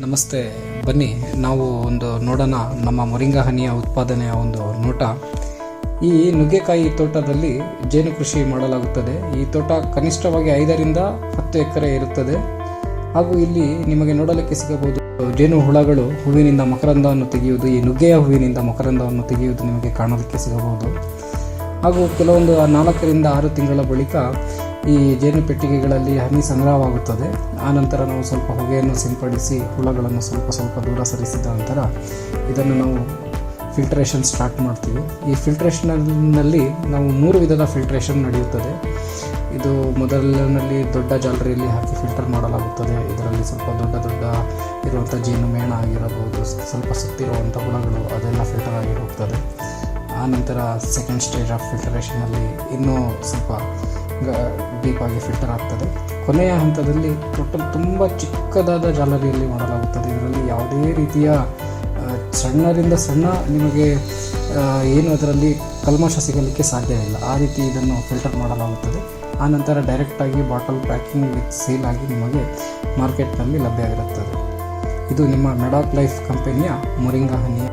ನಮಸ್ತೆ. ಬನ್ನಿ, ನಾವು ಒಂದು ನೋಡೋಣ ನಮ್ಮ ಮೊರಿಂಗ ಹನಿಯ ಉತ್ಪಾದನೆಯ ಒಂದು ನೋಟ. ಈ ನುಗ್ಗೆಕಾಯಿ ತೋಟದಲ್ಲಿ ಜೇನು ಕೃಷಿ ಮಾಡಲಾಗುತ್ತದೆ. ಈ ತೋಟ ಕನಿಷ್ಠವಾಗಿ ಐದರಿಂದ ಹತ್ತು ಎಕರೆ ಇರುತ್ತದೆ. ಹಾಗೂ ಇಲ್ಲಿ ನಿಮಗೆ ನೋಡಲಿಕ್ಕೆ ಸಿಗಬಹುದು ಜೇನು ಹುಳಗಳು ಹೂವಿನಿಂದ ಮಕರಂದವನ್ನು ತೆಗೆಯುವುದು, ಈ ನುಗ್ಗೆಯ ಹೂವಿನಿಂದ ಮಕರಂದವನ್ನು ತೆಗೆಯುವುದು ನಿಮಗೆ ಕಾಣಲಿಕ್ಕೆ ಸಿಗಬಹುದು. ಹಾಗೂ ಕೆಲವೊಂದು ನಾಲ್ಕರಿಂದ ಆರು ತಿಂಗಳ ಬಳಿಕ ಈ ಜೇನು ಪೆಟ್ಟಿಗೆಗಳಲ್ಲಿ ಹನಿ ಸಂಗ್ರಹವಾಗುತ್ತದೆ. ಆನಂತರ ನಾವು ಸ್ವಲ್ಪ ಹೊಗೆಯನ್ನು ಸಿಂಪಡಿಸಿ, ಹುಳಗಳನ್ನು ಸ್ವಲ್ಪ ಸ್ವಲ್ಪ ದೂರ ಸರಿಸಿದ ನಂತರ ಇದನ್ನು ನಾವು ಫಿಲ್ಟ್ರೇಷನ್ ಸ್ಟಾರ್ಟ್ ಮಾಡ್ತೀವಿ. ಈ ಫಿಲ್ಟ್ರೇಷನ್ನಲ್ಲಿ ನಾವು ಮೂರು ವಿಧದ ಫಿಲ್ಟ್ರೇಷನ್ ನಡೆಯುತ್ತದೆ. ಇದು ಮೊದಲಿನಲ್ಲಿ ದೊಡ್ಡ ಜಾಲರಿಯಲ್ಲಿ ಹಾಕಿ ಫಿಲ್ಟರ್ ಮಾಡಲಾಗುತ್ತದೆ. ಇದರಲ್ಲಿ ಸ್ವಲ್ಪ ದೊಡ್ಡ ದೊಡ್ಡ ಇರುವಂಥ ಜೇನು ಮೇಣ ಆಗಿರಬಹುದು ಸ್ವಲ್ಪ ಸುತ್ತಿರುವಂಥ ಹುಳಗಳು ಅದೆಲ್ಲ ಫಿಲ್ಟರ್ ಆಗಿ ಆನಂತರ ಸೆಕೆಂಡ್ ಸ್ಟೇಜ್ ಆಫ್ ಫಿಲ್ಟರೇಷನಲ್ಲಿ ಇನ್ನೂ ಸ್ವಲ್ಪ ಡೀಪಾಗಿ ಫಿಲ್ಟರ್ ಆಗ್ತದೆ. ಕೊನೆಯ ಹಂತದಲ್ಲಿ ಟೋಟಲ್ ತುಂಬ ಚಿಕ್ಕದಾದ ಜಾಲರಿಯಲ್ಲಿ ಮಾಡಲಾಗುತ್ತದೆ. ಇದರಲ್ಲಿ ಯಾವುದೇ ರೀತಿಯ ಸಣ್ಣರಿಂದ ಸಣ್ಣ ನಿಮಗೆ ಏನು ಅದರಲ್ಲಿ ಕಲ್ಮಶ ಸಿಗಲಿಕ್ಕೆ ಸಾಧ್ಯವಿಲ್ಲ ಆ ರೀತಿ ಇದನ್ನು ಫಿಲ್ಟರ್ ಮಾಡಲಾಗುತ್ತದೆ. ಆನಂತರ ಡೈರೆಕ್ಟಾಗಿ ಬಾಟಲ್ ಪ್ಯಾಕಿಂಗ್ ವಿತ್ ಸೀಲ್ ಆಗಿ ನಿಮಗೆ ಮಾರ್ಕೆಟ್ನಲ್ಲಿ ಲಭ್ಯವಿರುತ್ತದೆ ಇದು ನಿಮ್ಮ ಮೆಡಾಕ್ ಲೈಫ್ ಕಂಪನಿಯ ಮೊರಿಂಗಾ ಹನಿಯ